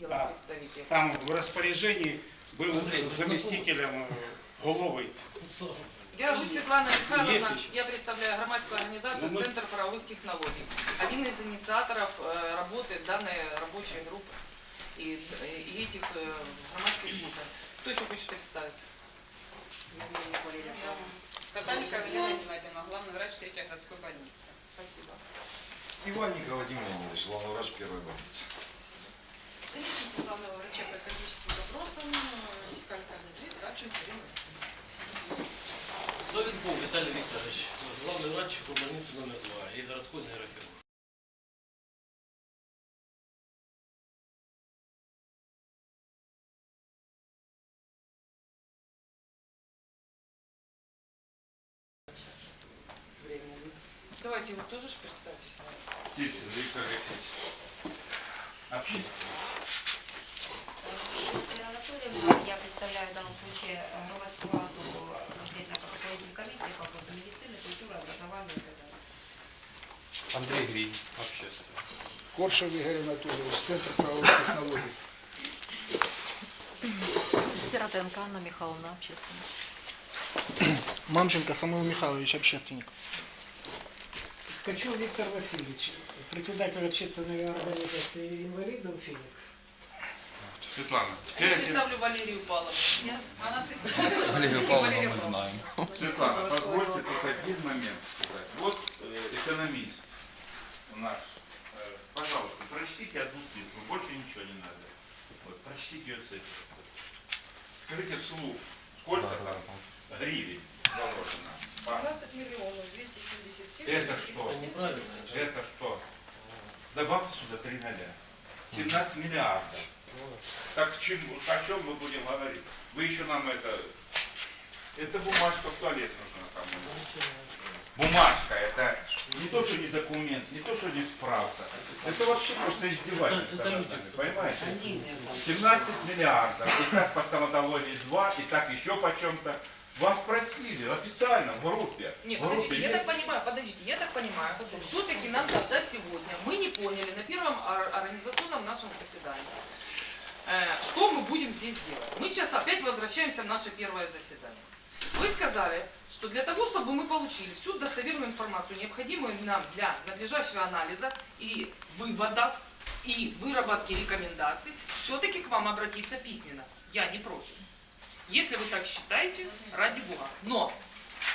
дела А, представитель. Там в распоряжении был Андрей, заместителем э, Головой. Я Руть Светлана Михайловна, я представляю громадскую организацию Ну, Центр правовых технологий. Один из инициаторов э, работы данной рабочей группы и, и этих э, громадских слухов. Кто еще хочет представиться? Катаника Елена Геннадьевна, главный врач третьей городской больницы. Спасибо. Иванников Вадим Леонидович, главный врач первой больницы. Заместитель главного врача по экологическим вопросам Искалька Андрей Сачин Ирина Васильевна. Завидков Виталий Викторович, главный врач больницы номер 2 и городской нейрохирург. Давайте вы тоже представьтесь. наверное. Птицын Виктор Алексеевич. Общественный. Елена Анатольевна, я представляю в данном случае э, громадскую раду конкретно как руководитель комиссии по вопросам медицины, культуры, образования и так далее. Андрей Грин, общественный. Коршев Игорь Анатольевич, Центр правовых технологий. Сиротенко Анна Михайловна, общественная. Мамченко Самуил Михайлович, общественник. Ткачев Виктор Васильевич, председатель общественной организации инвалидов «Феникс». Светлана, Я теперь представлю Валерию Павловну. Она представляет. Валерию Павловну мы знаем. Светлана, позвольте тут один момент сказать. Вот э, экономист наш, э, пожалуйста, прочтите одну цифру, больше ничего не надо. Вот, прочтите ее цифру. Скажите вслух, сколько там гривен заложено? Ба- 17 миллионов 277 Это что? 339 Неправильно. Это что? Добавьте сюда три ноля. 17 миллиардов. Так к чему, о чем мы будем говорить? Вы еще нам это... Это бумажка в туалет нужна там. Бумажка, это не то, что не документ, не то, что не справка. Это вообще просто издевательство понимаете? 17 миллиардов, и так по стоматологии 2, и так еще по чем-то. Вас спросили официально в группе. Не, В группе подождите, я есть? так понимаю, подождите, я так понимаю, что все-таки нам тогда сегодня мы не поняли на первом ор- организационном нашем заседании, э, что мы будем здесь делать. Мы сейчас опять возвращаемся в наше первое заседание. Вы сказали, что для того, чтобы мы получили всю достоверную информацию, необходимую нам для надлежащего анализа и выводов, и выработки рекомендаций, все-таки к вам обратиться письменно. Я не против. Если вы так считаете, ради бога. Но,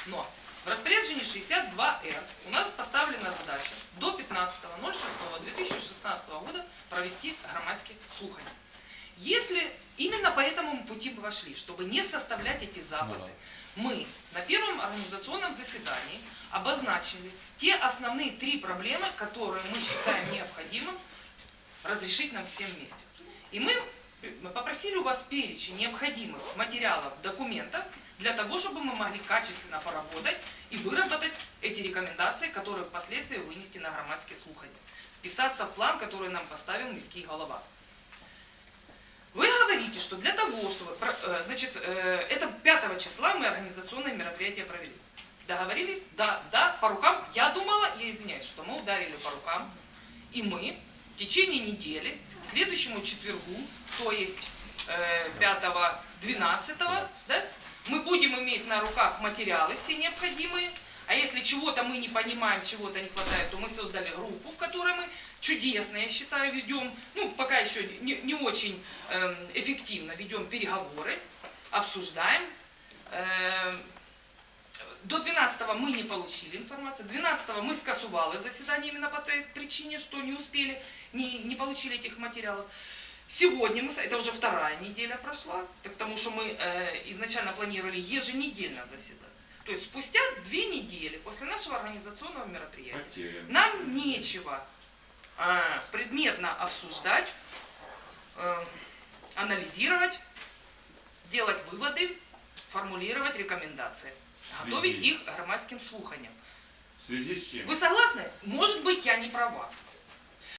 но, в распоряжении 62Р у нас поставлена задача до 15.06.2016 года провести громадские слухания. Если именно по этому пути бы вошли, чтобы не составлять эти запыты, мы на первом организационном заседании обозначили те основные три проблемы, которые мы считаем необходимым разрешить нам всем вместе. И мы мы попросили у вас перечень необходимых материалов, документов, для того, чтобы мы могли качественно поработать и выработать эти рекомендации, которые впоследствии вынести на громадские слухания. Вписаться в план, который нам поставил міський голова. Говорите, что для того, чтобы, э, значит, э, это 5 числа мы организационное мероприятие провели. Договорились? Да, да, по рукам. Я думала, я извиняюсь, что мы ударили по рукам. И мы в течение недели, к следующему четвергу, то есть э, 5-12, да, мы будем иметь на руках материалы все необходимые. А если чего-то мы не понимаем, чего-то не хватает, то мы создали группу, в которой мы чудесно, я считаю, ведем, ну, пока еще не, не очень эм, эффективно ведем переговоры, обсуждаем. Эм, до 12 мы не получили информацию. 12 мы скасували заседание именно по той причине, что не успели, не, не получили этих материалов. Сегодня мы, это уже вторая неделя прошла, так потому что мы э, изначально планировали еженедельно заседать. То есть спустя две недели после нашего организационного мероприятия Потеряно. нам нечего э, предметно обсуждать, э, анализировать, делать выводы, формулировать рекомендации, готовить связи- их громадским слуханиям. В связи с чем? Вы согласны? Может быть, я не права.